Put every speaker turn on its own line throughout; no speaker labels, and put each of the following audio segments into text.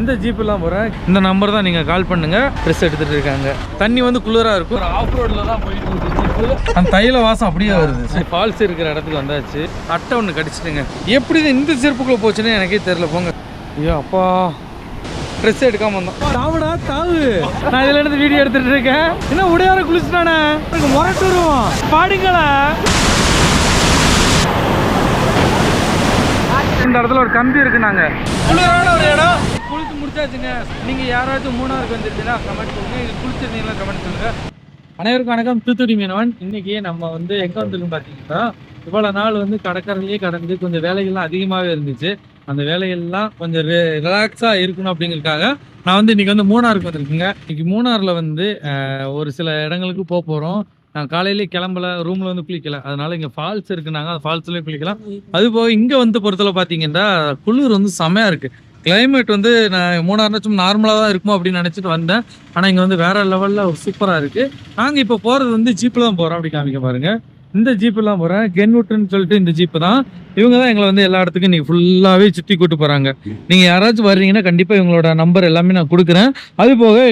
இந்த ஜீப்பெல்லாம் போகிறேன் இந்த நம்பர் தான் நீங்கள் கால் பண்ணுங்க. ட்ரெஸ் எடுத்துகிட்டு இருக்காங்க. தண்ணி வந்து குளிராக இருக்கும். ஒரு ஆஃப் ரோடில் தான் போயிட்டு அந்த தைல வாசம் அப்படியே வருது. ஃபால்ஸ் இருக்கிற இடத்துக்கு வந்தாச்சு. அட்டை ஒன்று கடிச்சிட்டுங்க. எப்படி இந்த செருப்புக்குள்ளே போச்சுன்னு எனக்கே தெரியல. போங்க. ஐயோ அப்பா. ட்ரெஸ் எடுக்காம வந்தோம். தாவுடா தாவு. நான் இதுல இருந்து வீடியோ எடுத்துட்டு இருக்கேன். என்ன உடையார குளிச்சுட்டானே? எனக்கு முரட்டு வருவோம் பாடுங்களா. இந்த இடத்துல ஒரு கம்பி இருக்கு நாங்க ஒரு இடம். முடிச்சாச்சுங்க நீங்க யாராச்சும் மூணாருக்கு வந்துருந்தீங்கன்னா கமெண்ட் சொல்லுங்க. இது குளிச்சிருந்தீங்களா கமெண்ட் சொல்லுங்க. அனைவருக்கும் வணக்கம். தூத்துக்குடி மீனவன். இன்னைக்கு நம்ம வந்து எங்க வந்திருக்கோம் பாத்தீங்கன்னா இவ்வளவு நாள் வந்து கடற்கரையிலேயே கடந்து கொஞ்சம் வேலைகள்லாம் அதிகமாகவே இருந்துச்சு. அந்த வேலைகள்லாம் கொஞ்சம் ரிலாக்ஸாக இருக்கணும் அப்படிங்கிறதுக்காக நான் வந்து இன்னைக்கு வந்து மூணாருக்கு வந்திருக்கேங்க. இன்னைக்கு மூணாரில் வந்து ஒரு சில இடங்களுக்கு போக போகிறோம் நான் காலையிலேயே கிளம்பல ரூமில் வந்து குளிக்கல. அதனால இங்கே ஃபால்ஸ் இருக்குனாங்க அந்த ஃபால்ஸ்லேயே குளிக்கலாம். அது போக இங்கே வந்து பொறுத்தல பார்த்தீங்கன்னா குளிர் வந்து செமையாக இருக்குது கிளைமேட் வந்து நான் மூணாறுனா சும்மா நார்மலாக தான் இருக்குமோ அப்படின்னு நினச்சிட்டு வந்தேன். ஆனால் இங்கே வந்து வேறு லெவலில் சூப்பராக இருக்குது நாங்கள் இப்போ போகிறது வந்து ஜீப்பில் தான் போகிறோம் அப்படி காமிக்க பாருங்கள் இந்த ஜீப்பெல்லாம் போகிறேன் கென்வுட்னு சொல்லிட்டு இந்த ஜீப்பு தான். இவங்க தான் எங்களை வந்து எல்லா இடத்துக்கும் இன்றைக்கி ஃபுல்லாகவே சுற்றி கூட்டு போகிறாங்க நீங்கள் யாராச்சும் வர்றீங்கன்னா கண்டிப்பாக இவங்களோட நம்பர் எல்லாமே நான் கொடுக்குறேன். அது போக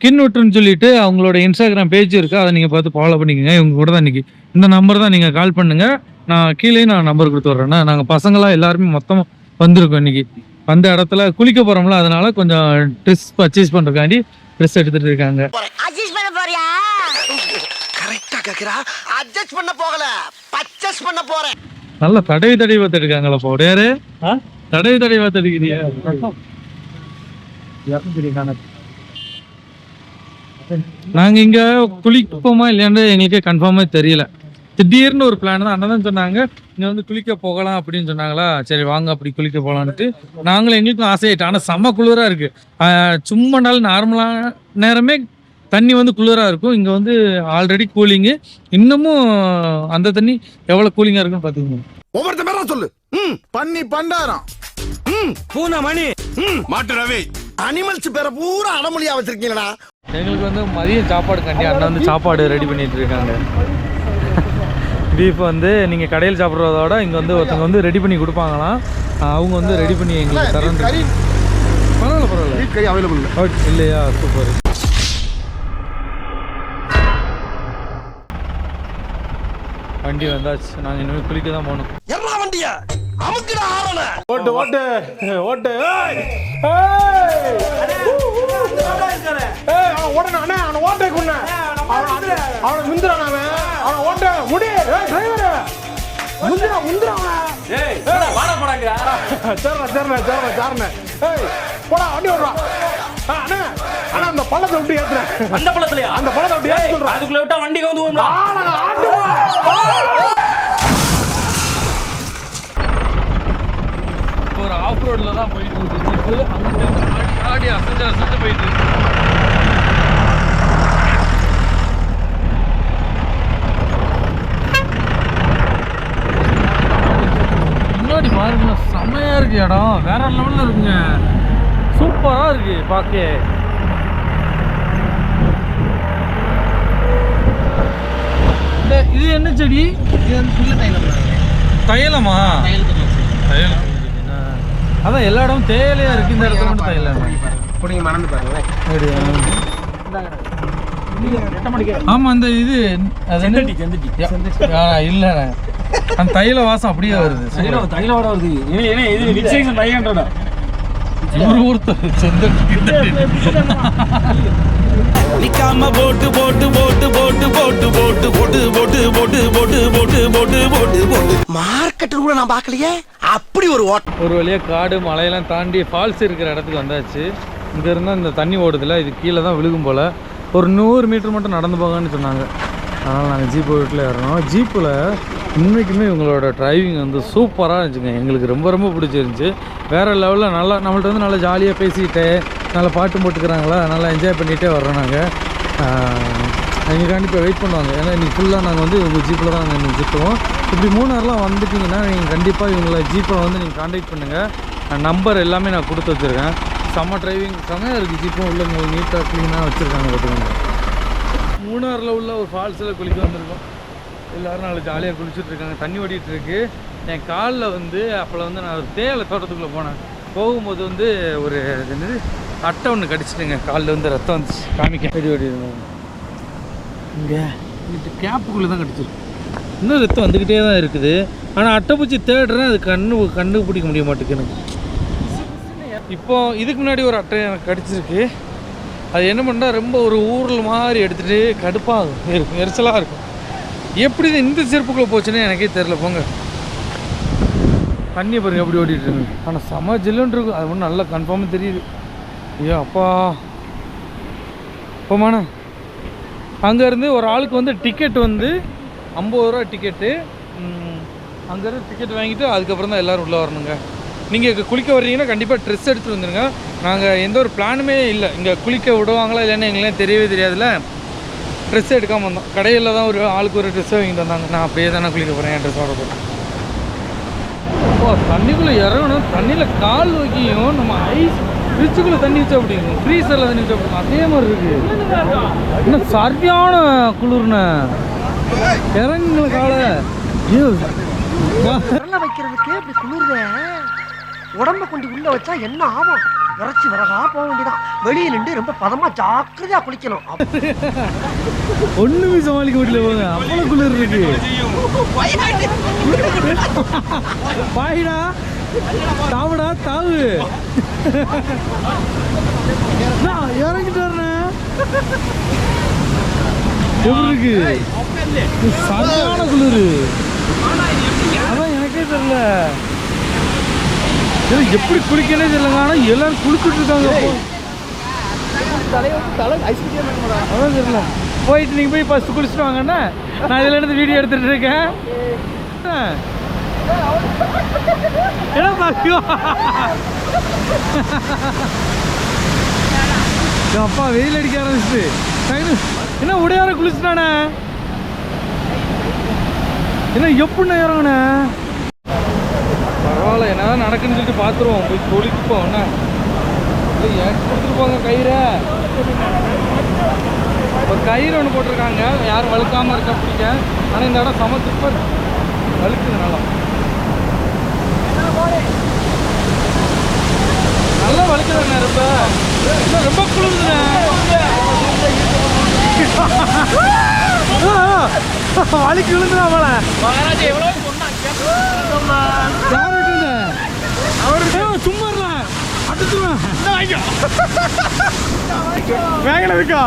கின்வுட்டுன்னு சொல்லிட்டு அவங்களோட இன்ஸ்டாகிராம் பேஜ் இருக்குது அதை நீங்கள் பார்த்து ஃபாலோ பண்ணிக்கோங்க. இவங்க கூட தான் இன்றைக்கி இந்த நம்பர் தான் நீங்கள் கால் பண்ணுங்கள் நான் கீழே நான் நம்பர் கொடுத்து வர்றேன்னா நாங்கள் பசங்களாம் எல்லாருமே மொத்தமாக வந்திருக்கோம் இன்னைக்கு. அந்த இடத்துல குளிக்க போறோம்ல அதனால கொஞ்சம் ட்ரெஸ் பர்ச்சேஸ் பண்றதுக்காண்டி ட்ரெஸ் எடுத்துட்டு இருக்காங்க. நல்ல தடவி தடவி பார்த்துருக்காங்களா இப்போ ஒரே தடவி தடவி பார்த்துருக்கிறியா நாங்க இங்க குளிப்போமா இல்லையான்னு எங்களுக்கு கன்ஃபார்மே தெரியல. திடீர்னு ஒரு பிளான் தான். அண்ணன் தான் சொன்னாங்க இங்க வந்து குளிக்க போகலாம் அப்படின்னு சொன்னாங்களா? சரி வாங்க அப்படி குளிக்க போகலான்ட்டு நாங்களும் எங்களுக்கும் ஆசையாயிட்டோம். ஆனா செம்ம குளிரா இருக்கு. ஆஹ் சும்மா நாள் நார்மலான நேரமே தண்ணி வந்து குளிரா இருக்கும். இங்க வந்து ஆல்ரெடி கூலிங்கு இன்னமும் அந்த தண்ணி எவ்வளவு கூலிங்கா இருக்குன்னு பாத்துக்கோங்க
ஒவ்வொருத்த மேல சொல்லு. ம் பண்ணி பண்டாரம். ம் பூனை மணி ம் மாட்டு ரவி. அனிமல்ஸ் பேர பூரா அடமொழியா வச்சிருக்கீங்களா?
எங்களுக்கு வந்து மதியம் சாப்பாடு கண்டி அண்ணன் வந்து சாப்பாடு ரெடி பண்ணிட்டு இருக்காங்க. பீஃப் வந்து நீங்கள் கடையில் சாப்பிட்றதோட இங்கே வந்து ஒருத்தவங்க வந்து ரெடி பண்ணி கொடுப்பாங்களாம். அவங்க வந்து ரெடி பண்ணி எங்களுக்கு தரேன்.
கறி
பரவாயில்ல பரவாயில்ல.
கறி அவைலபிள்
ஓகே இல்லையா? சூப்பர் வண்டி வந்தாச்சு. நாங்கள் இனிமேல் குளிக்க தான் போகணும்.
எல்லா வண்டியா
ஓட்டு ஓட்டு ஓட்டு ஏய்! ஏய்! ஏய், அவன் ஓடணும், அண்ணே, அவனை ஓட்டை கொண்ணே. அவனை- அவனை முந்துறான் அவன். அவனை ஓட்ட முடி. ஏய், driver. முந்துறா, முந்துறா அவனை. ஏய், சரிண்ணே, சரிண்ணே, சரிண்ணே, சரிண்ணே. ஏய், போடா, வண்டி ஓடுறா. அண்ணே, அண்ணே, அந்த பள்ளத்தை விட்டு ஏத்துறேன்.
அந்த பழத்துலயா
அந்த பள்ளத்தை விட்டு ஏத்து சொல்றேன்.
அதுக்குள்ள விட்டா வண்டி கவுந்து.
இப்போ ஒரு ஆஃப் ரோடில் தான் போயிட்டு இருக்கு ஆடி ஆடி அசைஞ்சு அசைஞ்சு போயிட்டு இருக்கு chłopaki. இது என்ன செடி? இது வந்து புதிய அதான் எல்லா இடமும் தேயிலையா இருக்கு இந்த இடத்துல மட்டும் தையலமா
இப்போ மறந்து பாருங்களேன்.
ஆமா அந்த இது இல்ல அந்த தையல வாசம் அப்படியே வருது.
தைல தைலோட வருது.
ஒரு ஒருத்தர்
நிக்காம போட்டு போட்டு போட்டு போட்டு போட்டு போட்டு போட்டு போட்டு போட்டு போட்டு போட்டு போட்டு போட்டு போட்டு
மார்க்கெட் கூட நான் பார்க்கலையே அப்படி ஒரு ஓட்டம்
ஒரு வழியா காடு மலையெல்லாம் தாண்டி ஃபால்ஸ் இருக்கிற இடத்துக்கு வந்தாச்சு இங்க இருந்தா இந்த தண்ணி ஓடுதுல இது கீழே தான் விழுகும் போல ஒரு நூறு மீட்டர் மட்டும் நடந்து போங்கன்னு சொன்னாங்க அதனால் நாங்கள் ஜீப்பு வீட்டில் ஏறணும். ஜீப்பில் இன்றைக்குமே இவங்களோட டிரைவிங் வந்து சூப்பராக இருந்துச்சுங்க. எங்களுக்கு ரொம்ப ரொம்ப பிடிச்சிருந்துச்சி. வேறு லெவலில் நல்லா நம்மள்ட்ட வந்து நல்லா ஜாலியாக பேசிக்கிட்டு நல்லா பாட்டு போட்டுக்கிறாங்களா நல்லா என்ஜாய் பண்ணிகிட்டே வர்றோம் நாங்கள் எங்களுக்காண்டி இப்போ வெயிட் பண்ணுவாங்க. ஏன்னா இன்றைக்கி ஃபுல்லாக நாங்கள் வந்து உங்கள் ஜீப்பில் தான் நாங்கள் இன்னைக்கு இப்படி மூணாறுலாம் வந்துட்டிங்கன்னா நீங்கள் கண்டிப்பாக இவங்களை ஜீப்பை வந்து நீங்கள் காண்டாக்ட் பண்ணுங்கள் நம்பர் எல்லாமே நான் கொடுத்து வச்சுருக்கேன். செம்ம டிரைவிங் செம்மையாக இருக்குது ஜீப்பும் உள்ள நீட்டாக க்ளீனாக வச்சுருக்காங்க பார்த்துக்கோங்க மூணாரில் உள்ள ஒரு ஃபால்ஸில் குளிக்க வந்திருக்கோம். எல்லோரும் நாலு ஜாலியாக குளிச்சுட்டு இருக்காங்க. தண்ணி ஓடிட்டு இருக்கு. என் காலில் வந்து அப்போ வந்து நான் ஒரு தேயிலை தோட்டத்துக்குள்ளே போனேன். போகும்போது வந்து ஒரு இது என்னது அட்டை ஒன்று கடிச்சிட்டுங்க. காலில் வந்து ரத்தம் வந்துச்சு. காமிக்க வெடி வெடி இங்கே இது கேப்புக்குள்ளே தான் கடிச்சிருக்கு. இன்னும் ரத்தம் வந்துக்கிட்டே தான் இருக்குது. ஆனால் அட்டைப்பூச்சி தேடுறேன். அது கண்ணு கண்ணு பிடிக்க முடிய மாட்டேங்குது எனக்கு. இப்போ இதுக்கு முன்னாடி ஒரு அட்டை எனக்கு கடிச்சிருக்கு. அது என்ன பண்ணால் ரொம்ப ஒரு ஊரில் மாதிரி எடுத்துகிட்டு கடுப்பாகும். இருக்கும். எரிச்சலாக இருக்கும். எப்படி இந்த செருப்புக்குள்ளே போச்சுன்னு எனக்கே தெரில போங்க. தண்ணியை பாருங்க எப்படி ஓடிட்டு இருக்கு. ஆனால் செம ஜில்லுன்னு இருக்கும் அது ஒன்றும் நல்லா கன்ஃபார்மாக தெரியுது. ஐயோ அப்பா. போமான அங்கேருந்து ஒரு ஆளுக்கு வந்து டிக்கெட் வந்து ஐம்பது ரூபா டிக்கெட்டு அங்கேருந்து டிக்கெட் வாங்கிட்டு அதுக்கப்புறம் தான் எல்லோரும் உள்ளே வரணுங்க. நீங்கள் குளிக்க வர்றீங்கன்னா கண்டிப்பாக ட்ரெஸ் எடுத்துகிட்டு வந்துடுங்க நாங்கள் எந்த ஒரு பிளானுமே இல்லை. இங்கே குளிக்க விடுவாங்களா இல்லைன்னு எங்களுக்கு தெரியவே தெரியாதுல்ல. ட்ரெஸ் எடுக்காமல் வந்தோம். கடையில் தான் ஒரு ஆளுக்கு ஒரு ட்ரெஸ்ஸை வாங்கிட்டு வந்தாங்க. நான் அப்படியே தானே குளிக்க போகிறேன் என் ட்ரெஸ் ஆர்டர் போட்டேன் ஓ தண்ணிக்குள்ளே இறங்கணும். தண்ணியில் கால் வைக்கியும். நம்ம ஐஸ் ஃப்ரிட்ஜுக்குள்ளே தண்ணி வச்சா அப்படிங்க ஃப்ரீசரில் தண்ணி வச்சா அப்படிங்க அதே மாதிரி இருக்குது இன்னும் சரியான குளிர்ண்ணே. இறங்குங்கள காலை. ஐயோ.
வைக்கிறதுக்கு இப்படி குளிர்தே உடம்ப கொண்டு உள்ள வச்சா என்ன ஆகும்? விரைச்சி விறகா போக வேண்டியதான் வெளியே நின்று ரொம்ப பதமா ஜாக்கிரதையா குளிக்கணும்.
ஒண்ணுமே சமாளிக்க முடியல போங்க. அவ்வளவு குளிர் இருக்கு. பாயிடா. தாவுடா தாவு. இறங்கிட்டு இறங்கிட்டாருண்ணே எப்படி இருக்கு? சரியான குளிர். அதான் எனக்கே தெரியல. இது எப்படி குளிக்கனே தெரியலங்க ஆனா எல்லாரும் குளிச்சுட்டு இருக்காங்க. அதான் தெரியல. போயிட்டு நீங்கள் போய் ஃபஸ்ட்டு குளிச்சுட்டு வாங்கண்ணா நான் இதில் இருந்து வீடியோ எடுத்துட்டு இருக்கேன். என்ன பாக்கியோ அப்பா வெயில் அடிக்க ஆரம்பிச்சு என்ன உடையார குளிச்சுட்டானே? என்ன எப்படிண்ணே இறங்குனே பரவாயில்ல என்ன நடக்குன்னு சொல்லிட்டு பார்த்துருவோம் போய் குளிப்போம் என்ன? கொடுத்துட்டு போங்க கயிறை? ஒரு கயிறு ஒன்று போட்டிருக்காங்க. யாரும் வழுக்காமல் இருக்கா பிடிக்க? ஆனால் இந்த இடம் செம சூப்பர் வழுக்குது நல்லா. நல்லா வழுக்குதுண்ணே ரொம்ப. இன்னும் ரொம்ப குளிருதுண்ணே. வலிக்கு விழுந்துடா போல. யார் அவரு சும்மா இருல அடுத்துருவேன் வேங்கட இருக்கா?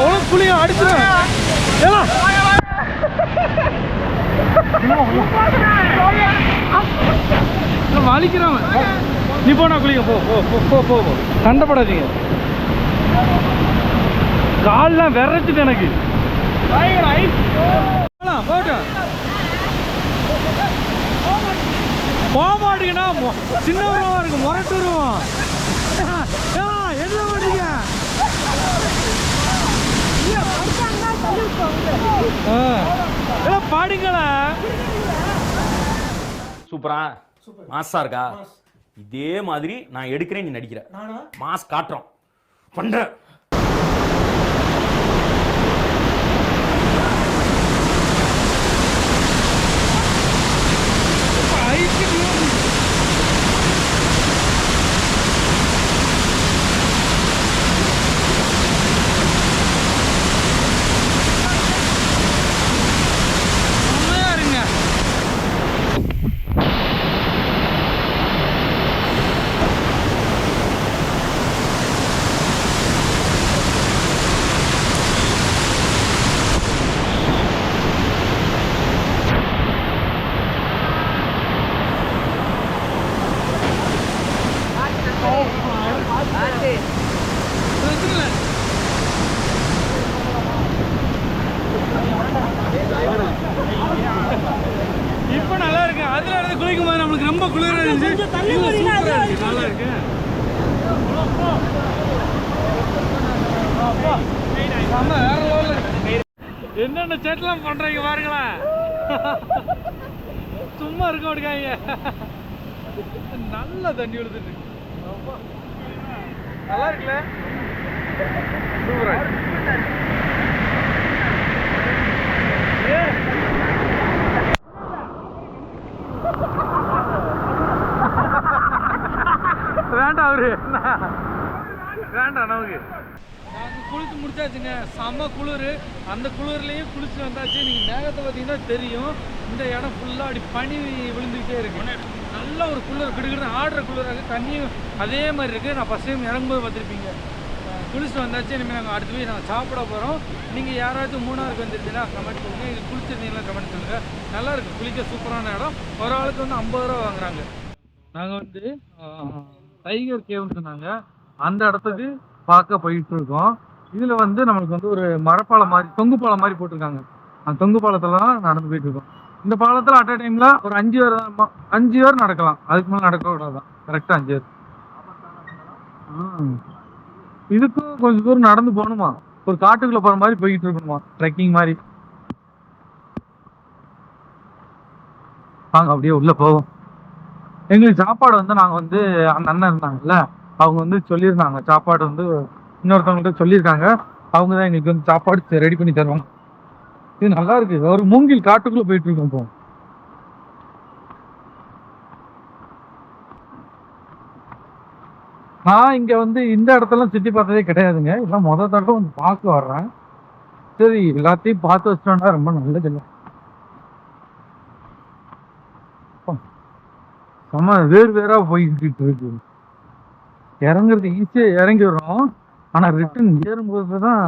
உனக்கு புளிய அடிச்சுருவேன் ஏலா வலிக்கிறவன் நீ போனா குளிக்க போ போ போ போ போ சண்டைப்படாதீங்க. கால்லாம் விரைச்சிட்டு எனக்கு. போலாம், போக மாட்டீங்கன்னா மொ- சின்ன உருவம் இருக்கு முரட்டு உருவம் ஏ, என்ன மாட்டீங்க பாடுங்களா.
சூப்பரா? மாசா இருக்கா? இதே மாதிரி நான் எடுக்கிறேன் நீ நடிக்கிற. மாஸ் காட்டுறோம் பண்ற
சேட்டெல்லாம் பண்ணுறீங்க பாருங்களேன். சும்மா இருக்க மாட்டேங்க நல்ல தண்ணி விழுதுட்டு நல்லா இருக்குல்ல? சூப்பராக வேண்டாம் அவரு. வேண்டாம் நமக்கு. குளித்து முடிச்சாச்சுங்க. செம்ம குளிர். அந்த குளிர்லேயும் குளிச்சு வந்தாச்சு. நீங்கள் மேகத்தை பார்த்தீங்கன்னா தெரியும். இந்த இடம் ஃபுல்லாக அப்படி பனி விழுந்துக்கிட்டே இருக்கு. நல்ல ஒரு குளிர் கிடுக்கிட்டு ஆடுற குளிராக தண்ணியும் அதே மாதிரி இருக்குது நான் ஃபஸ்ட் டைம் இறங்கும்போது பார்த்துருப்பீங்க. குளிச்சு குளிச்சுட்டு வந்தாச்சு. இனிமேல் நாங்கள் அடுத்து போய் நாங்கள் சாப்பிட போகிறோம் நீங்கள் யாராச்சும் மூணாருக்கு வந்துருந்தீங்கன்னா கமெண்ட் பண்ணுங்கள் இது குளிச்சிருந்தீங்கன்னா கமெண்ட் சொல்லுங்கள் நல்லா இருக்கு. குளிக்க சூப்பரான இடம். ஒரு ஆளுக்கு வந்து ஐம்பது ரூபா வாங்குறாங்க. நாங்கள் வந்து டைகர் கேவ்னு சொன்னாங்க. அந்த இடத்துக்கு பார்க்க போயிட்டு இருக்கோம். இதில் வந்து நம்மளுக்கு வந்து ஒரு மரப்பாலம் மாதிரி தொங்கு பாலம் மாதிரி போட்டிருக்காங்க. அந்த தொங்கு பாலத்துல தான் நடந்து போயிட்டு இருக்கோம் இந்த பாலத்தில் அட் அ டைமில் ஒரு அஞ்சு பேர் தான் அஞ்சு பேர் நடக்கலாம். அதுக்கு மேலே நடக்க கூடாதான் கரெக்டாக அஞ்சு பேர். இதுக்கும் கொஞ்சம் தூரம் நடந்து போகணுமா? ஒரு காட்டுக்குள்ள போற மாதிரி போய்கிட்டு இருக்கணுமா? ட்ரெக்கிங் மாதிரி. வாங்க அப்படியே உள்ள போவோம். எங்களுக்கு சாப்பாடு வந்து நாங்க வந்து அந்த அண்ணன் இருந்தாங்கல்ல அவங்க வந்து சொல்லியிருந்தாங்க சாப்பாடு வந்து இன்னொருத்தவங்கள்ட்ட சொல்லியிருக்காங்க. அவங்க தான் எங்களுக்கு வந்து சாப்பாடு ரெடி பண்ணி தருவாங்க. இது நல்லா இருக்கு. ஒரு மூங்கில் காட்டுக்குள்ளே போயிட்டு இருக்கோம் இப்போ. நான் இங்கே வந்து இந்த இடத்துல சுற்றி பார்த்ததே கிடையாதுங்க. இதெல்லாம் மொதல் தடவை வந்து பார்க்க வர்றேன். சரி எல்லாத்தையும் பார்த்து வச்சிட்டோம்னா ரொம்ப நல்லது இல்லை. செம்ம வேறு வேறா போய்கிட்டு இருக்கு. இறங்குறது ஈஸியாக இறங்கி ஆனா ரிட்டர்ன் ஏறும்போது தான்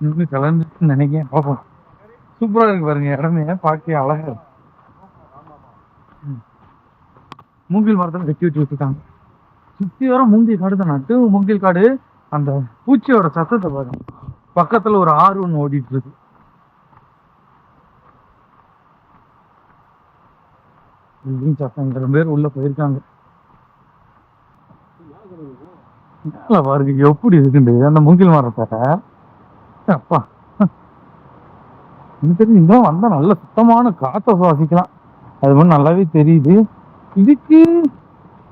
இன்னும் கலந்துட்டு நினைக்கிறேன். பார்ப்போம். சூப்பரா இருக்கு பாருங்க இடமே பார்க்க அழகா இருக்கு. மூங்கில் மரத்தில் வெட்டி வச்சு வச்சுருக்காங்க சுத்தி வர மூங்கில் காடு தான்? நட்டு மூங்கில் காடு அந்த பூச்சியோட சத்தத்தை பாருங்க. பக்கத்துல ஒரு ஆறு ஒன்று ஓடிட்டு இருக்கு. சத்தம் ரெண்டு பேர் உள்ள போயிருக்காங்க. மேல பாருங்க எப்படி இருக்குண்டு அந்த மூங்கில் மரத்தை அப்பா. எனக்கு தெரிஞ்சு இன்னும் வந்தா நல்ல சுத்தமான காற்றை சுவாசிக்கலாம். அது மட்டும் நல்லாவே தெரியுது. இதுக்கு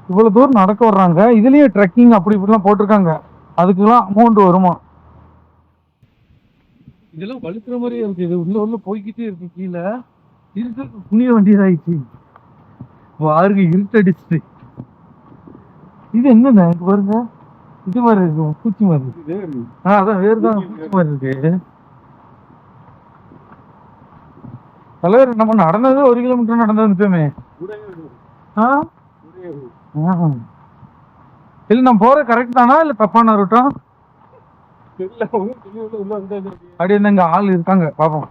இவ்வளவு தூரம் நடக்க வர்றாங்க. இதுலயே ட்ரெக்கிங் அப்படி இப்படிலாம் போட்டிருக்காங்க. அதுக்கெல்லாம் அமௌண்ட் வருமா? இதெல்லாம் வலுக்கிற மாதிரியே இருக்கு. இது உள்ள உள்ள போய்கிட்டே இருக்கு கீழே. இருக்க புனிய வேண்டியதாயிடுச்சு. பாருங்க இருட்டடிச்சு இது என்னண்ணே பாருங்க. இது மாதிரி இருக்கு பூச்சி மாதிரி இருக்கு. ஆ அதான் வேறு தான் பூச்சி மாதிரி இருக்கு. தலைவர் நம்ம நடந்தது ஒரு கிலோமீட்டர் நடந்து வந்துட்டோமே ஆ. இல்ல நம்ம போற கரெக்ட் தானா இல்ல தப்பான ரூட்டா? அப்படி இருந்தா இங்க ஆள் இருக்காங்க பாப்போம்.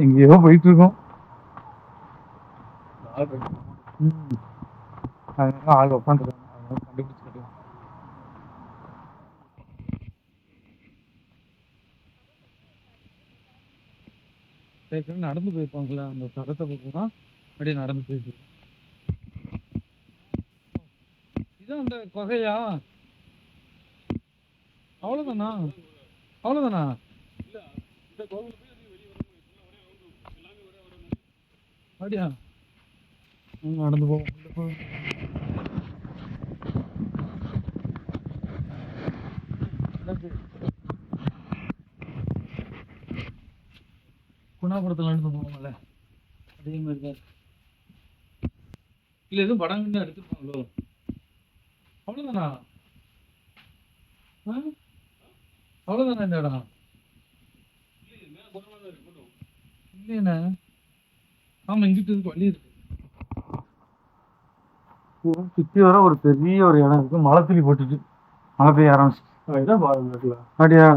எங்கேயோ போயிட்டு இருக்கோம். அதனால ஆள் உட்காந்துருக்காங்க அதனால கண்டுபிடிச்சு கட்டுவோம் ஏற்கனவே நடந்து போயிருப்பாங்களா அந்த தடத்தை பக்கம் அப்படியே நடந்து போயிருப்பாங்க இதான் அந்த கொகையா? அவ்வளோதானா அவ்வளவுதானா? அப்படியா? நடந்து போவோம். குணாபுரத்தில் நடந்து போவோம்ல. அதே மாதிரி தான் இல்லை எதுவும் படம் கிண்டம் எடுத்துருப்பாங்களோ? அவ்வளவுதானா? ஆ? அவ்வளவுதானா இந்த இடம்? இல்லைண்ணா ஆமா இங்கிட்டு இருக்கு வழி இருக்கு. சுத்தி வர ஒரு பெரிய ஒரு இடம் இருக்கு. மழை துளி போட்டுட்டு மழை பெய்ய ஆரம்பிச்சு. அப்படியா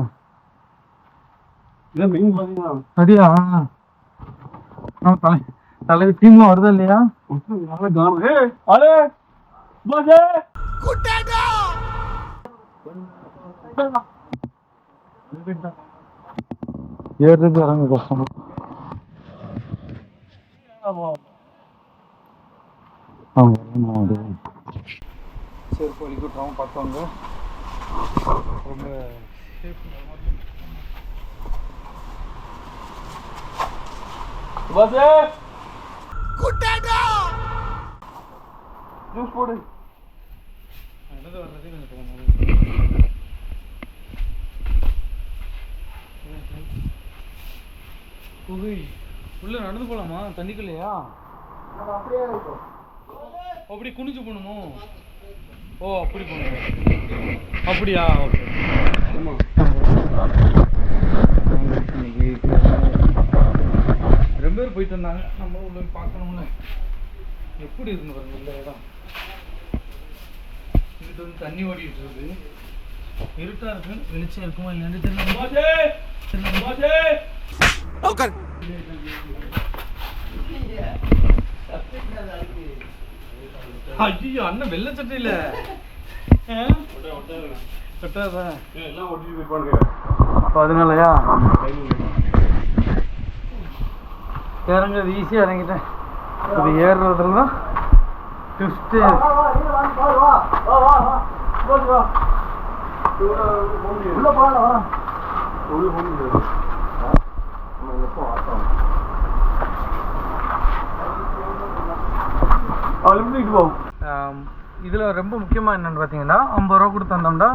அப்படியா நம்ம தலை தலைவி டீம்லாம் வருதா இல்லையா? நல்ல கவனம். ஏறுறது இறங்க கஷ்டம் ஆமா அது. செருப்பு வலிக்கு விட்டுறாம பார்த்தவங்க ரொம்ப ஜூஸ் போடு. என்னது வர்றது? எனக்கு தெரியாது. குகை. உள்ள நடந்து போலாமா? தண்ணிக்குள்ளையா? அப்படி குனிஞ்சு போகணுமோ? ஓ அப்படி போகணும். அப்படியா? ஓகே. ரொம்ப பேர் போயிட்டு வந்தாங்க. நம்ம உள்ள போய் பார்க்கணும்ல எப்படி இருந்து பாருங்க உள்ள இடம். இங்கிட்ட வந்து தண்ணி ஓடிட்டு இருக்கு இருட்டா இருக்கு வெளிச்சம் இருக்குமா? இல்லைன்னு தெரியல தெரியல. ஐயோ அண்ணன் வெள்ளை சட்டையில. கட்டாதா அப்போ அதனாலயா இறங்குறது ஈஸியாக இறங்கிட்டேன். இது ஏறுறதுல தான் ட்விஸ்ட்டு இதில் ரொம்ப முக்கியமாக என்னென்னு பார்த்தீங்கன்னா ஐம்பது ரூபா கொடுத்து வந்தோம்னா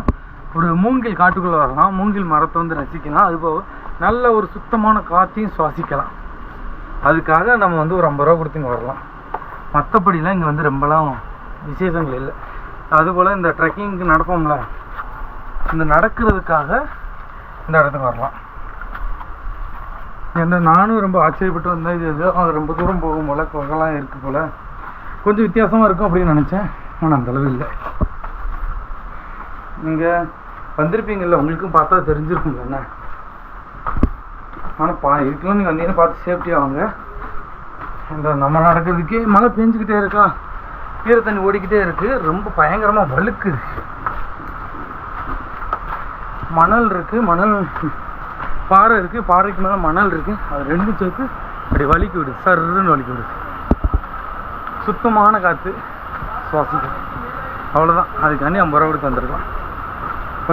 ஒரு மூங்கில் காட்டுக்குள்ளே வரலாம். மூங்கில் மரத்தை வந்து ரசிக்கலாம். அதுபோக நல்ல ஒரு சுத்தமான காற்றையும் சுவாசிக்கலாம். அதுக்காக நம்ம வந்து ஒரு ஐம்பது ரூபா கொடுத்து இங்கே வரலாம். மற்றபடிலாம் இங்கே வந்து ரொம்பலாம் விசேஷங்கள் இல்லை. அதுபோல் இந்த ட்ரெக்கிங்க்கு நடப்போம்ல இந்த நடக்கிறதுக்காக இந்த இடத்துக்கு வரலாம். ஏன்னா நானும் ரொம்ப ஆச்சரியப்பட்டு வந்தேன். இது அது ரொம்ப தூரம் போகும் போல் குகைலாம் இருக்குது போல். கொஞ்சம் வித்தியாசமாக இருக்கும் அப்படின்னு நினச்சேன். ஆனால் அந்தளவு இல்லை. நீங்கள் வந்திருப்பீங்கள்ல உங்களுக்கும் பார்த்தா தெரிஞ்சிருக்குங்க என்ன ஆனால் பா இருக்கலாம் நீங்கள் வந்தீங்கன்னா பார்த்து சேஃப்டியாக வாங்க. இந்த நம்ம நடக்கிறதுக்கே மழை பெஞ்சிக்கிட்டே இருக்கா? ஈர தண்ணி ஓடிக்கிட்டே இருக்குது ரொம்ப பயங்கரமாக வழுக்குது மணல் இருக்குது மணல் பாறை இருக்குது பாறைக்கு மேலே மணல் இருக்குது அது ரெண்டும் சேர்த்து அப்படி வலிக்கி விடுது சருன்னு வலிக்கி விடுது சுத்தமான காற்று. சுவாசிக்கும். அவ்வளோதான் அதுக்காண்டி ஐம்பது ரூபா கொடுத்து வந்திருக்கோம்.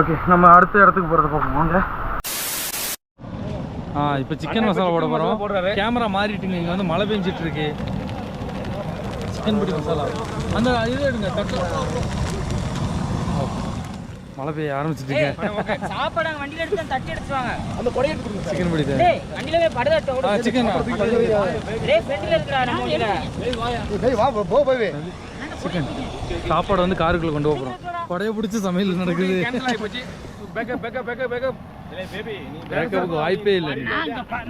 ஓகே நம்ம அடுத்த இடத்துக்கு போகிறத பார்ப்போம். வாங்க. ஆ இப்போ சிக்கன் மசாலா போட போகிறோம் கேமரா மாறிட்டுங்க இங்கே வந்து மழை பெஞ்சிட்டு இருக்கு. சிக்கன் பொடி மசாலா அந்த இது எடுங்க தட்டு. மழை பெய்ய ஆரம்பிச்சிட்டீங்க
சாப்பாடு வண்டியில எடுத்து தட்டி எடுத்துவாங்க
சிக்கன் பொடி தான்.
டேய் வண்டியில போய்
சிக்கன்
டேய் ஃப்ரெண்ட்ல இருக்கடா நம்ம வண்டியில.
சிக்கன் சாப்பாடு வந்து காருக்குள்ள கொண்டு போகிறோம் கொடைய பிடிச்சி சமையல் நடக்குது. பேக்கப்புக்கு வாய்ப்பே இல்லை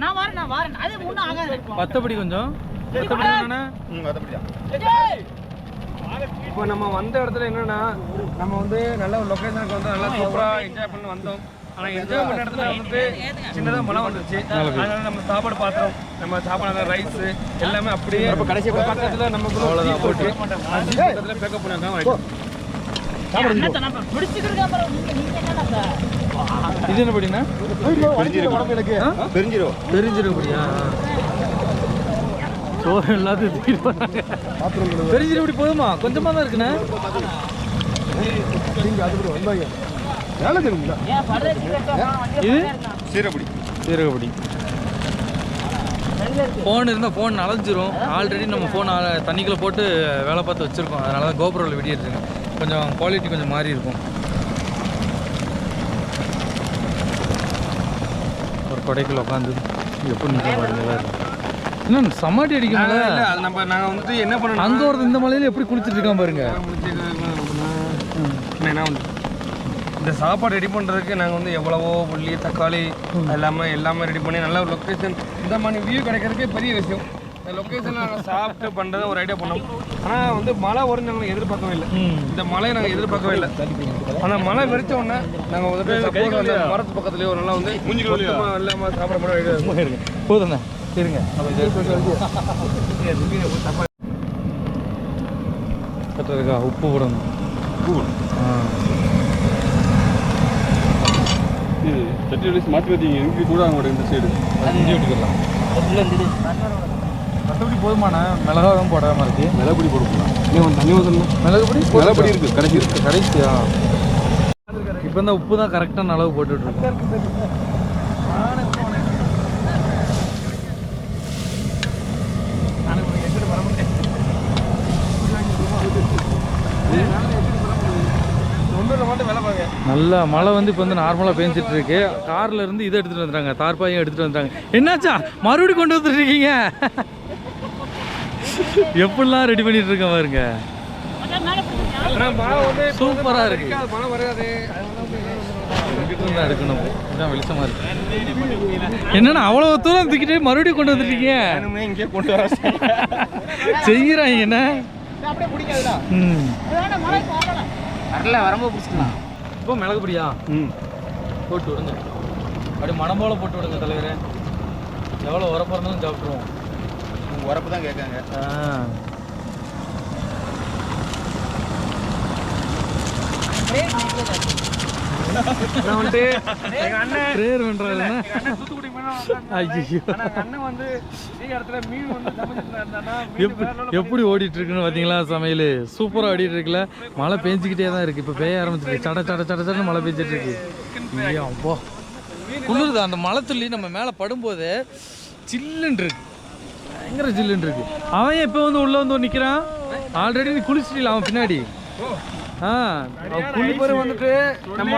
நான் வரேன் நான் வரேன். அது ஒண்ணும் ஆகாது.
பத்தபடி கொஞ்சம். பத்தபடி தானே
இப்போ நம்ம வந்த இடத்துல என்னன்னா நம்ம வந்து நல்ல ஒரு லொகேஷனுக்கு வந்து நல்லா சூப்பரா என்ஜாய் பண்ணி வந்தோம். ஆனா என்ஜாய் பண்ண இடத்துல வந்துட்டு சின்னதா மழை வந்துருச்சு. அதனால நம்ம சாப்பாடு பாத்திரம் நம்ம சாப்பாடு ரைஸ் எல்லாமே அப்படியே கடைசி பக்கத்துல நமக்கு போட்டு. பக்கத்துல பேக்கப்
என்னடா
இது என்ன படினா
தெரிஞ்சிடும்
தெரிஞ்சிருப்படியா சோறு எல்லாத்தையும் தூக்கிட்டு போறாங்க தெரிஞ்சிருப்படி போதுமா? கொஞ்சமா தான் இருக்குண்ணே. இது?
சீரப்படி
சீரகப்படி. ஃபோன் இருந்தால் ஃபோன் அலைஞ்சிரும் ஆல்ரெடி நம்ம ஃபோன் தண்ணிக்குள்ளே போட்டு வேலை பார்த்து வச்சுருக்கோம். அதனால தான் கோபுரோவில் விடியிருச்சுங்க கொஞ்சம் குவாலிட்டி கொஞ்சம் மாறி இருக்கும். ஒரு கொடைக்குள்ள உட்காந்து எப்படி நிற்க பாருங்க என்ன சமாட்டி அடிக்கணும்ல
அது நம்ம நாங்க வந்துட்டு என்ன பண்ணணும்
அங்கே ஒருத்தன் இந்த மலையில எப்படி குளிச்சுட்டு இருக்கான் பாருங்க.
என்ன வந்து இந்த சாப்பாடு ரெடி பண்ணுறதுக்கு நாங்கள் வந்து எவ்வளவோ புள்ளி தக்காளி எல்லாமே எல்லாமே ரெடி பண்ணி நல்ல ஒரு லொக்கேஷன் இந்த மாதிரி வியூ கிடைக்கிறதுக்கே பெரிய விஷயம். இந்த லொக்கேஷனில் நாங்கள் சாப்பிட்டு பண்ணுறத ஒரு ஐடியா பண்ணோம். ஆனால் வந்து மழை நாங்கள் எதிர்பார்க்கவே இல்லை. இந்த மழையை நாங்கள் எதிர்பார்க்கவே இல்லை. ஆனால் மழை வெறிச்ச உடனே நாங்கள் வந்துட்டு மரத்து பக்கத்துலேயே ஒரு நாள் வந்து இல்லாமல் சாப்பிட ஐடியா
இருங்க போதுண்ணே இருங்க கட்டுறதுக்கா உப்பு போடணும். ஆ.
மாற்றி வச்சீங்க எனக்கு கூட அவங்க இந்த சைடு
இஞ்சி விட்டுக்கலாம். மற்றபடி போதுமான மிளகா தான் போடாம இருக்கு.
மிளகுடி போட போகலாம் இன்னும் தண்ணி ஊற்றணும்
மிளகு பொடி
மிளகுடி இருக்கு கடைசி இருக்கு.
கடைசியா? இப்போ இந்த உப்பு தான் கரெக்டான அளவு போட்டுட்டு இருக்கோம்
ஒன்றில் மட்டும் வேலை பாருங்க
நல்ல மழை வந்து இப்போ வந்து நார்மலாக பேஞ்சிட்டு இருக்கு கார்ல இருந்து இதை எடுத்துட்டு வந்துட்டாங்க. தார்பாயும் எடுத்துட்டு வந்துட்டாங்க. என்னாச்சா? மறுபடியும் கொண்டு வந்துட்டு இருக்கீங்க? எப்படிலாம் ரெடி பண்ணிட்டு இருக்கேன் பாருங்க. சூப்பரா இருக்கு. எடுக்கணும். இதான் வெளிச்சமா இருக்கு. என்னன்னா அவ்வளவு தூரம் தூக்கிட்டு மறுபடியும் கொண்டு வந்துட்டீங்க
இங்கே கொண்டு
செய்யறாங்க என்ன ம்.
வேணா, மழை இப்போ வரல.
இப்போ மிளகு பிடியா?
ம்.
போட்டு விடுங்க. அப்படியே மனம் போல போட்டு விடுங்க தலைவரே. எவ்வளோ உரப்பா இருந்தாலும் சாப்பிட்ருவோம்
உரப்பு தான் கேட்காங்க.
நான் வந்துட்டு அண்ணன்
பிரேயர்
தூத்துக்குடி
ஐயோ
அண்ணன் வந்து இடத்துல மீன் வந்து மீன்
எப்படி ஓடிட்டு இருக்குன்னு பார்த்தீங்களா சமையல்? சூப்பராக ஓடிட்டு இருக்குல்ல. மழை பெஞ்சிக்கிட்டே தான் இருக்கு. இப்போ பெய்ய ஆரம்பிச்சிருக்கு. சட சட சட சடன்னு மழை பெஞ்சிட்டு இருக்கு. ஐயோ அப்பா. குளிருது. அந்த மழை துள்ளி நம்ம மேலே படும்போது சில்லுன்னு இருக்கு. பயங்கர சில்லுன்னு இருக்கு. அவன் எப்போ வந்து உள்ள வந்து நிற்கிறான் ஆல்ரெடி நீ குளிச்சிட்டீங்களா அவன் பின்னாடி? குளி
ஐவர் வந்துட்டு நம்ம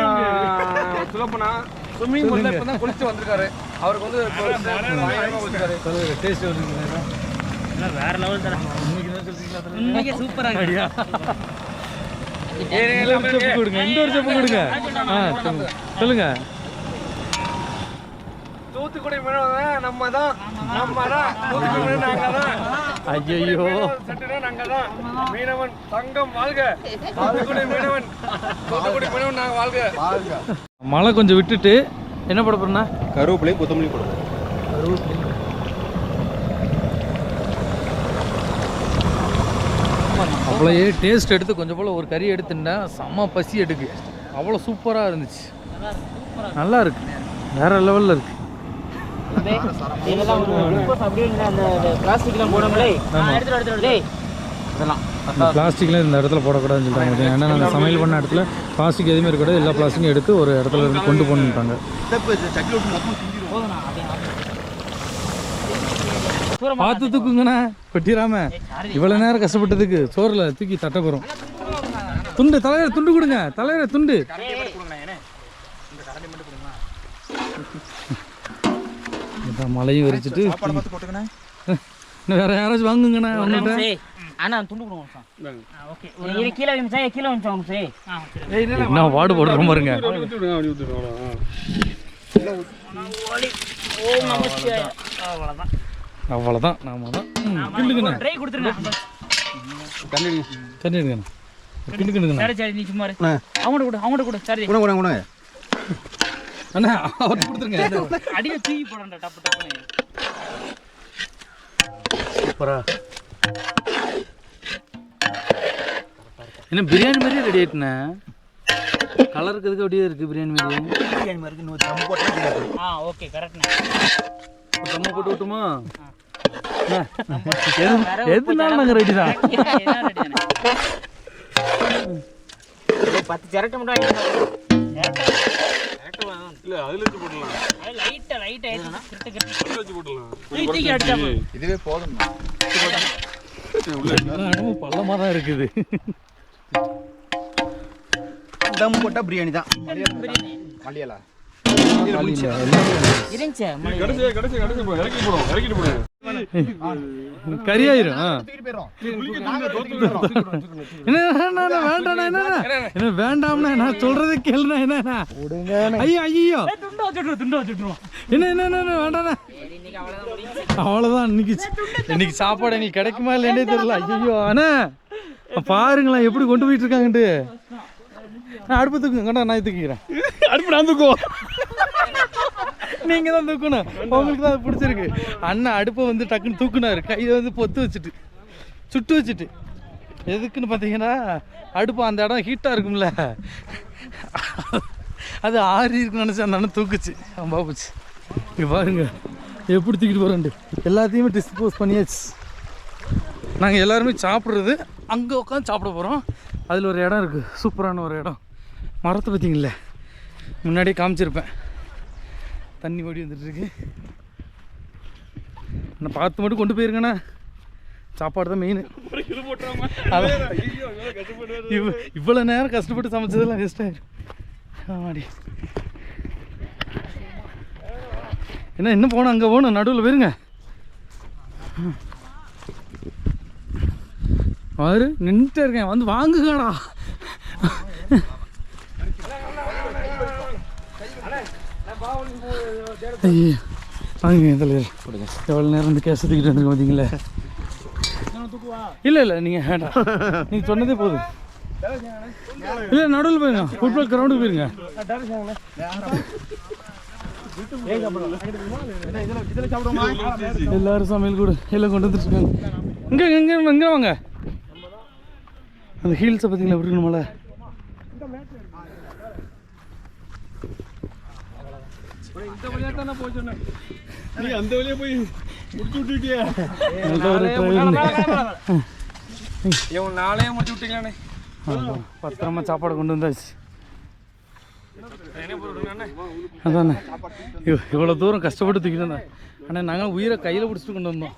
சொல்லப்போனா ஸ்விம்மிங் பூல்ல இப்போ தான் குளிச்சு வந்திருக்காரு அவருக்கு வந்து
டேஸ்ட்
எல்லாம் வேற லெவல் தரேன் இன்னைக்கு சூப்பரா இருக்கு
ஒரு செப்பு கொடுங்க இந்த ஒரு செப்பு கொடுங்க ஆ சொல்லுங்க.
தூத்துக்குடி மீனவன் நம்ம தான் நம்ம தான் தூத்துக்குடி நாங்க தான். சட்டுனா நாங்க தான் மீனவன் தங்கம் வாழ்க. தூத்துக்குடி மீனவன் தூத்துக்குடி மீனவன் நாங்க வாழ்க.
மழை கொஞ்சம் விட்டுட்டு என்ன போட போறேன்னா
கருவேப்பிலையும் கொத்தமல்லி கொடுக்கும்
அவ்வளோயே டேஸ்ட் எடுத்து கொஞ்சம் போல் ஒரு கறி எடுத்துட்டா செம்ம பசி எடுக்கு. அவ்வளோ சூப்பராக இருந்துச்சு. நல்லா இருக்கு. வேற லெவலில் இருக்கு.
இதெல்லாம் அப்படியே அந்த பிளாஸ்டிக்லாம் போடாமலே எடுத்துட்டு எடுத்துட்டு டேய்
இதெல்லாம் பிளாஸ்டிக்லாம் இந்த இடத்துல போடக்கூடாதுன்னு சொல்லிட்டாங்க ஏன்னா நாங்கள் சமையல் பண்ண இடத்துல பிளாஸ்டிக் எதுவுமே இருக்கக்கூடாது எல்லா பிளாஸ்டிக்கும் எடுத்து ஒரு இடத்துல இருந்து கொண்டு
அப்படியே
பார்த்து தூக்குங்கண்ணா. கொட்டிடாம இவ்வளோ நேரம் கஷ்டப்பட்டதுக்கு சோறில் தூக்கி தட்ட போகிறோம் துண்டு தலைவர் துண்டு கொடுங்க. தலைவர் துண்டு இதான் மழையும் விரிச்சிட்டு இன்னும் வேற யாராச்சும் வாங்குங்கண்ணா உங்கள்கிட்ட
அண்ணா துண்டு கொடுங்க மச்சான். ஆ, ஓகே இது கீழே வை மச்சான், கீழே வந்து அவங்க சரி ஆ சரி
என்ன வாடு போடுறோம் பாருங்க.
ஊற்றி விடுங்க அப்படி ஊற்றி விடுங்க
ஓம் நம சிவாய அவ்வளவுதான்.
அவ்வளோதான் நாம தான் கிண்டுக்குண்ணா
ட்ரை கொடுத்துருங்க
தண்ணி
தண்ணி எடுங்கண்ணா கிண்டு கிண்டுங்கண்ணா.
சரி சரி நீ சும்மா இரு. அவங்கள்ட்ட கொடு அவங்கள்ட்ட கொடு. சரி.
கூட கூட கூட.
அண்ணா அவர் கொடுத்துருங்க.
அடியில தூக்கி போடண்டா டப்பு
சூப்பரா. என்ன பிரியாணி மாதிரியே ரெடி ஆயிட்டுண்ணே? கலருக்கு எதுக்கு அப்படியே இருக்கு பிரியாணி மாதிரி
ஆ ஓகே கரெக்ட்ண்ணா
தம்ம போட்டு விட்டுமா எதுனாலும் நாங்கள் ரெடி தான்?
பத்து சிரட்டை மட்டும்
இல்லை அதில் வச்சு போடலாம்
லைட்டா லைட்டா ஏத்தி கிட்ட கிட்ட
அதில் வச்சு போடலாம்
தூக்கி அடிச்சா போதும்.
இதுவே போதும்.
இடமும் பள்ளமாக தான் இருக்குது.
தம் போட்டால் பிரியாணி தான்.
பிரியாணி.
மல்லியலா?
இருந்துச்சு? மணி.
கடைசி கடைசி கடைசி இறக்கி போடும் இறக்கிட்டு போடு.
கறியாயிரும் ஆ. என்ன என்ன, என்ன, வேண்டாண்ணா என்ன என்ன? வேண்டாம்ண்ணா நான் சொல்றது கேளுண்ணா என்னண்ணா ஐயோ ஐயோ. என்ன என்ன என்ன, என்ன வேண்டாண்ணா? அவ்வளோதான் இன்னைக்கு இன்னைக்கு சாப்பாடு எங்களுக்கு கிடைக்குமா இல்லைன்னே தெரியல. ஐயோ அண்ணா பாருங்களேன் எப்படி கொண்டு போயிட்டு இருக்காங்கன்ட்டு. நான் அடுப்பு தூக்குங்க நான் தூக்கிக்கிறேன். அடுப்பு நான் தூக்குவோம். நீங்க தான் தூக்கணும். உங்களுக்கு தான் அது பிடிச்சிருக்கு. அண்ணன் அடுப்பை வந்து டக்குன்னு தூக்குனாரு. கையை வந்து பொத்து வச்சுட்டு. சுட்டு வச்சுட்டு. எதுக்குன்னு பார்த்தீங்கன்னா அடுப்பு அந்த இடம் ஹீட்டாக இருக்கும்ல. அது ஆறி இருக்குன்னு நினச்சி அந்த அண்ணன் தூக்குச்சு. அவன் பாப்புச்சு இங்க பாருங்க. எப்படி தூக்கிட்டு போகிறோன்ட்டு எல்லாத்தையுமே டிஸ்போஸ் பண்ணியாச்சு. நாங்கள் எல்லாருமே சாப்பிட்றது அங்கே உட்காந்து சாப்பிட போகிறோம் அதில் ஒரு இடம் இருக்குது சூப்பரான ஒரு இடம். மரத்தை பார்த்தீங்களே முன்னாடியே காமிச்சிருப்பேன். தண்ணி ஓடி வந்துட்டுருக்கு. நான் பார்த்து மட்டும் கொண்டு போயிருக்கேண்ணா சாப்பாடு தான் மெயின் இவ் இவ்வளோ நேரம் கஷ்டப்பட்டு சமைச்சதெல்லாம் வேஸ்ட் ஆயிடும். ஆமாடி. என்ன இன்னும் போகணும் அங்கே போகணும் நடுவில் போயிருங்க. அவரு நின்றுட்டே இருக்கேன். வந்து வாங்குங்கடா. ஐயோ வாங்குங்க தலைவர். எவ்வளோ நேரம் இந்த கேஸ் தூக்கிட்டு வந்துருக்க பார்த்தீங்களா இல்லை இல்லை நீங்கள் வேண்டாம். நீங்கள் சொன்னதே போதும். இல்லை நடுவில் போயிருங்க. ஃபுட்பால் கிரவுண்டுக்கு போயிருங்க. எல்லாரும் சமையல் கூட எல்லாம் கொண்டு வந்துருக்காங்க இங்கே இங்கே இங்கே வாங்க. அந்த ஹீல்ஸை பார்த்தீங்களா எப்படி நம்மள
நீ அந்த வழியா போய் முடிச்சு விட்டுட்டியா
இவன் நாளையே முடிச்சு விட்டீங்களாண்ணே பத்திரமா சாப்பாடு கொண்டு வந்தாச்சு அதானே இவ்- இவ்வளோ தூரம் கஷ்டப்பட்டு தூக்கிட்டு ஆனால் நாங்கள் உயிரை கையில் பிடிச்சிட்டு கொண்டு வந்தோம்